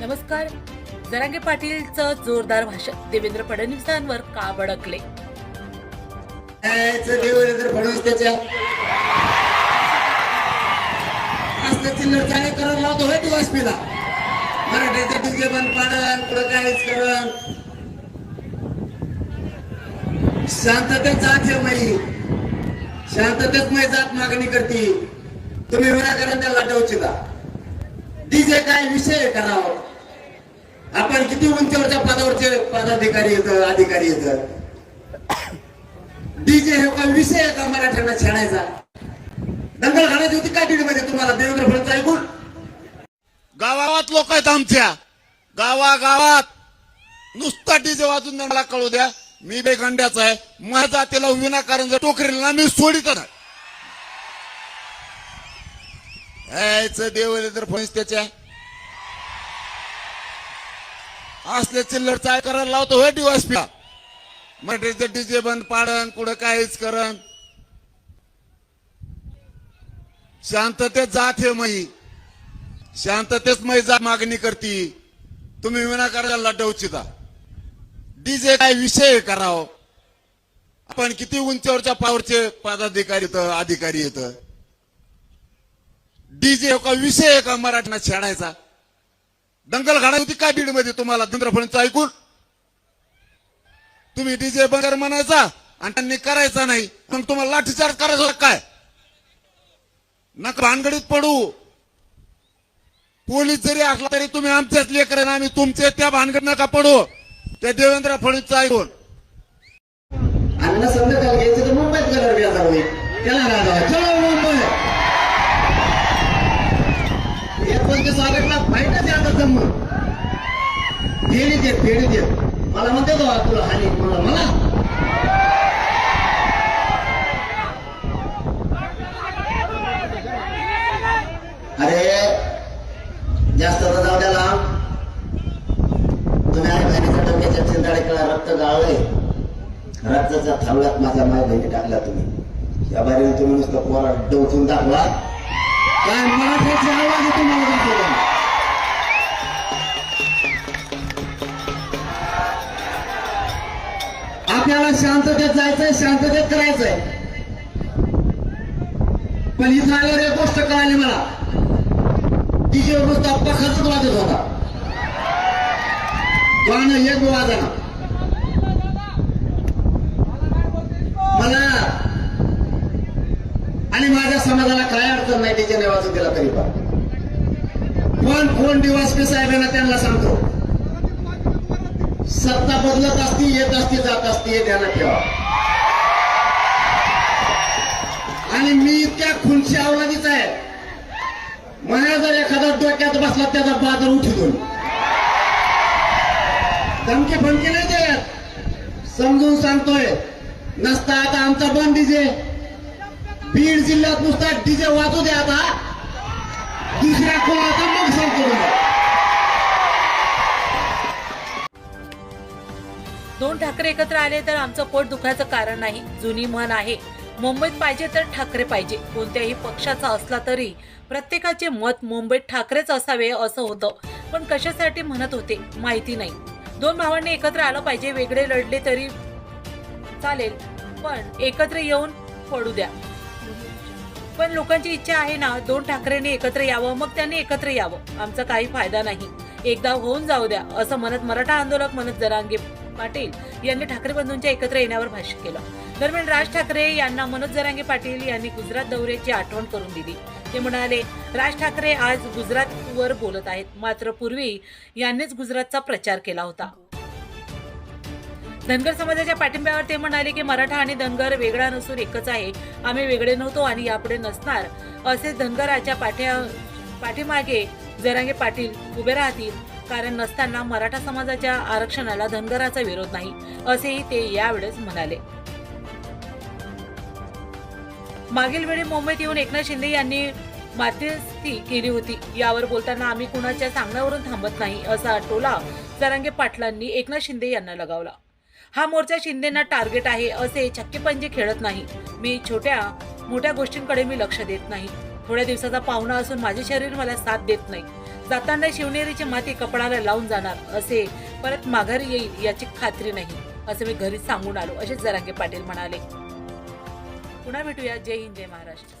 नमस्कार. जरांगे पाटीलचं जोरदार भाषण. देवेंद्र फडणवीसांवर का भडकले? देवेंद्र फडणवीस त्याच्या असं चिल्लर चाले लावतो होय तू वासपीला मराठीचं डीजे बंद पाडन पुढं काहीच करण. शांततेत जात हे माई शांततेत मै जात मागणी करती. तुम्ही विनाकारण त्याला लाटवचिता डीजे काय विषय करावं? आपण किती उंचीवरच्या पदावरचे पदाधिकारी येत अधिकारी येत? डीजे हे काय विषय आहे का मराठ्यांना छेडायचा दंगल घालायची होती का बीडमध्ये तुम्हाला? देवेंद्र फडणवीस ऐकून? गावात लोक आहेत आमच्या. गावागावात. नुसता डीजे वाजून मला कळू द्या. मी बेगंड्याचा आहे. माझा जातीला विनाकारण जर टोकरीला ना मी सोडित नाही यायचं देवेंद्र फडणवीस त्याच्या. असले चिल्लर चाय करायला लावतो होय डिवासपीला मराठीचं डीजे बंद पाडन कुठं काहीच करण शांततेत जात हे मई शांततेच मै जा मागणी करती. तुम्ही विनाकारण लढवचिता डीजे काय विषय कराव? आपण किती उंचीवरच्या पावरचे पदाधिकारी येत अधिकारी येत डीजे का विषय आहे का मराठ्यांना छेडायचा? दंगल घाडायची होती काय बीडमध्ये तुम्हाला? देवेंद्र फडणवीस ऐकून? तुम्ही डीजे बंगर म्हणायचा आणि त्यांनी करायचा नाही. मग तुम्हाला लाठीचार्ज करायचा काय? नका भानगडीत पडू. पोलीस जरी असला तरी तुम्ही आमच्याच लेकर आहे ना आम्ही तुमचे त्या भानगड नका पडू. त्या देवेंद्र फडणवीसचं ऐकून. अन्न संध्याकाळ घ्यायचं तर मुंबईत कलर त्याला जम्मू फेडी दे फेडी दे. मला म्हणते तो तुला हानी मला मला अरे जास्त तर जाऊ द्याला. तुम्ही आई बहिणीच्या टोक्याच्या चिंताळीकडे रक्त गाळलंय. रक्ताच्या थांबल्यात माझ्या माय बहिणी टाकला तुम्ही. या बारीने तुम्ही नुसतं पोरा डोचून टाकला. काय मराठ्याची आवाज तुम्हाला? दाखवला आपल्याला शांततेत जायचंय शांततेत करायचंय. पण इथं आल्यावर एक गोष्ट कळाली मला. तिची नुसता पखातच वाजत होता. गाणं एक वाजना. मला आणि माझ्या समाजाला काय अडचण नाही तिच्या नेवाचं दिला तरी पण. पण कोण दिवासपी साहेबांना त्यांना सांगतो. सत्ता बदलत असती येत असती जात असती हे ध्यानात ठेवा. आणि मी इतक्या खुनशी अवलादीचा आहे. मला जर एखादा डोक्यात बसला त्याचा बाजार उठून धमकी फमकी नाही देत. समजून सांगतोय नसता आता आमचा बंद डीजे. बीड जिल्ह्यात नुसता डीजे वाचू द्या आता. दुसऱ्या कोणाचा मग सांगतो दोन ठाकरे एकत्र आले तर आमचं पोट दुखायचं कारण नाही. जुनी म्हण आहे मुंबईत पाहिजे तर ठाकरे पाहिजे. कोणत्याही पक्षाचा असला तरी प्रत्येकाचे मत मुंबईत ठाकरेच असावे असं होतं. पण कशासाठी म्हणत होते? माहिती नाही. दोन भावांनी एकत्र आलं पाहिजे वेगळे लढले तरी चालेल पण एकत्र येऊन पडू द्या. पण लोकांची इच्छा आहे ना दोन ठाकरेंनी एकत्र यावं मग त्यांनी एकत्र यावं. आमचा काही फायदा नाही. एकदा होऊन जाऊ द्या असं म्हणत मराठा आंदोलक म्हणत जरांगे पाटील यांनी ठाकरे बंधूंच्या एकत्र येण्यावर भाष्य केलं. दरम्यान राज ठाकरे यांना मनोज जरांगे पाटील यांनी गुजरात दौऱ्याची आठवण करून दिली. ते म्हणाले राज ठाकरे आज गुजरातवर बोलत आहेत. मात्र पूर्वी यांनीच गुजरातचा प्रचार केला होता. धनगर समाजाच्या पाठिंब्यावर ते म्हणाले की मराठा आणि धनगर वेगळा नसून एकच आहे. आम्ही वेगळे नव्हतो आणि यापुढे नसणार. असे धनगराच्या पाठ्या पाठीमागे जरांगे पाटील उभे राहतील. कारण नसताना मराठा समाजाच्या आरक्षणाला धनगराचा विरोध नाही असेही ते यावेळेस म्हणाले. मागील वेळी मुंबईत येऊन एकनाथ शिंदे यांनी मध्यस्थी केली होती. यावर बोलताना आम्ही कुणाच्या सांगण्यावरून थांबत नाही असा टोला जरांगे पाटलांनी एकनाथ शिंदे यांना लगावला. हा मोर्चा शिंदेना टार्गेट आहे असे छक्केपंजे खेळत नाही. मी छोट्या मोठ्या गोष्टींकडे मी लक्ष देत नाही. थोड्या दिवसाचा पाहुणा असून माझे शरीर मला साथ देत नाही. जाताना शिवनेरीची माती कपडाला लावून जाणार असे परत माघारी येईल याची खात्री नाही असं मी घरी सांगून आलो असे जरांगे पाटील म्हणाले. पुन्हा भेटूया. जय हिंद जय महाराष्ट्र.